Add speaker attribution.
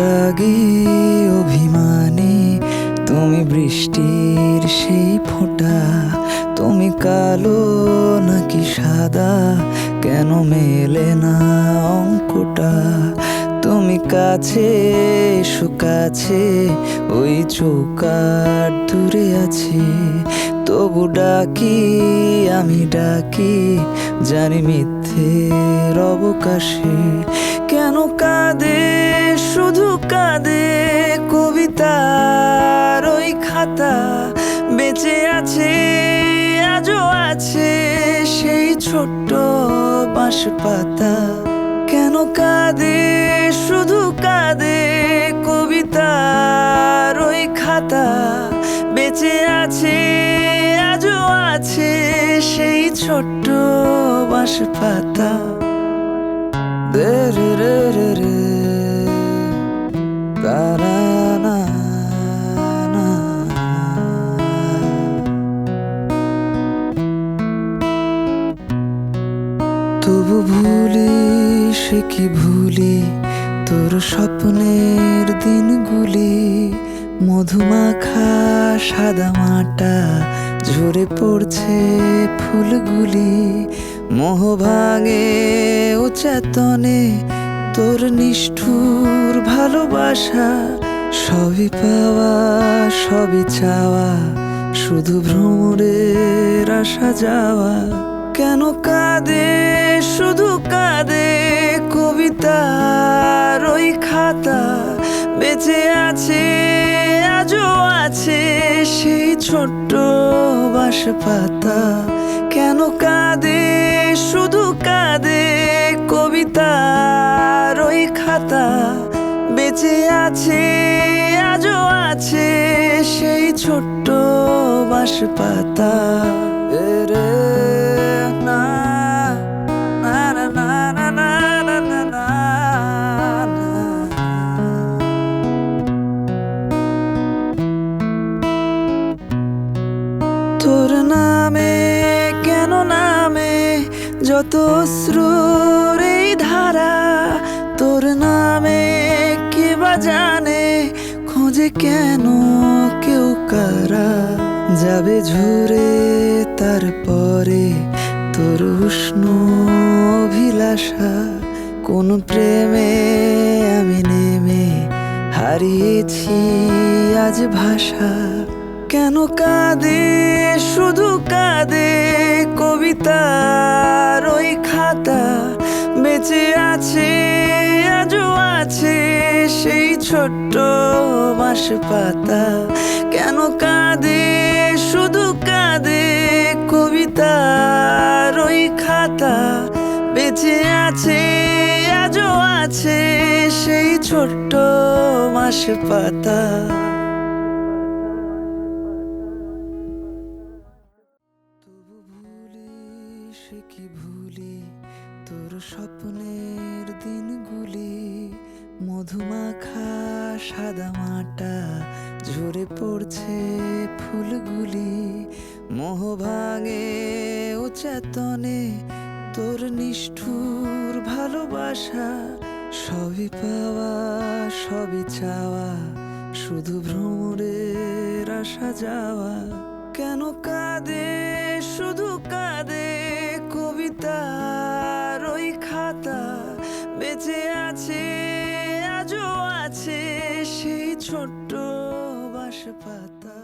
Speaker 1: রাগে অভিমানে। তুমি বৃষ্টির সেই ফোঁটা তুমি কালো নাকি সাদা? কেন মেলে না অঙ্কটা? তুমি কাছে এসো কাছে, ওই চৌকার দূরে আছে। তবু ডাকি, আমি ডাকি, জানি মিথ্যে অবকাশে। কেন কাঁদে, শুধু কাঁদে, কবিতার ওই খাতা বেঁচে আছে, আজও আছে সেই ছোট্ট বাঁশ পাতা কেন কাঁদে? শুধু কাঁদে কবিতার ওই খাতা। বেঁচে আছে, আজও আছে সেই ছোট্ট বাঁশ পাতা রে। তবু ভুলি সে কি ভুলি? তোর স্বপ্নের দিনগুলি, মধুমাখা সাদা মাটা, ঝরে পড়ছে ফুলগুলি মোহ ভাঙে ও চেতনে তোর নিষ্ঠুর ভালোবাসা, সবই পাওয়া, সবই চাওয়া, শুধু ভ্রমরের আসা যাওয়া। কেন কাঁদে? শুধু কাঁদে কবিতার ওই খাতা বেঁচে আছে, আজও আছে সেই ছোট্ট বাঁশ পাতা কেন কাঁদে? শুধু কাঁদে কবিতার ওই খাতা। বেঁচে আছে, আজও আছে সেই ছোট্ট বাঁশ পাতা রে নামে, কেন নামে? যত অশ্রুর এই ধারা, তোর নামে কে বা জানে? খোঁজে কেন কেউ কারা? যাবে ঝরে তারপরে তোর উষ্ণ অভিলাষা। কোন প্রেমে আমি নেমে হারিয়েছি আজ ভাষা। কেন কাঁদে? শুধু কাঁদে কবিতার ওই খাতা। বেঁচে আছে, আজও আছে সেই ছোট্ট বাঁশ পাতা কেন কাঁদে? শুধু কাঁদে কবিতার ওই খাতা। বেঁচে আছে, আজও আছে সেই ছোট্ট বাঁশ পাতা ভুলি, তোর স্বপ্নের দিনগুলি, মধুমাখা সাদা মাটা, ঝরে পড়ছে ফুলগুলি মোহ ভাঙে ও চেতনে, তোর নিষ্ঠুর ভালোবাসা, সবই পাওয়া, সবই চাওয়া, শুধু ভ্রমরের আসা যাওয়া। কেন কাঁদে, শুধু কাঁদে কবিতার ওই খাতা বেঁচে আছে আজও আছে সেই ছোট্ট বাঁশ পাতা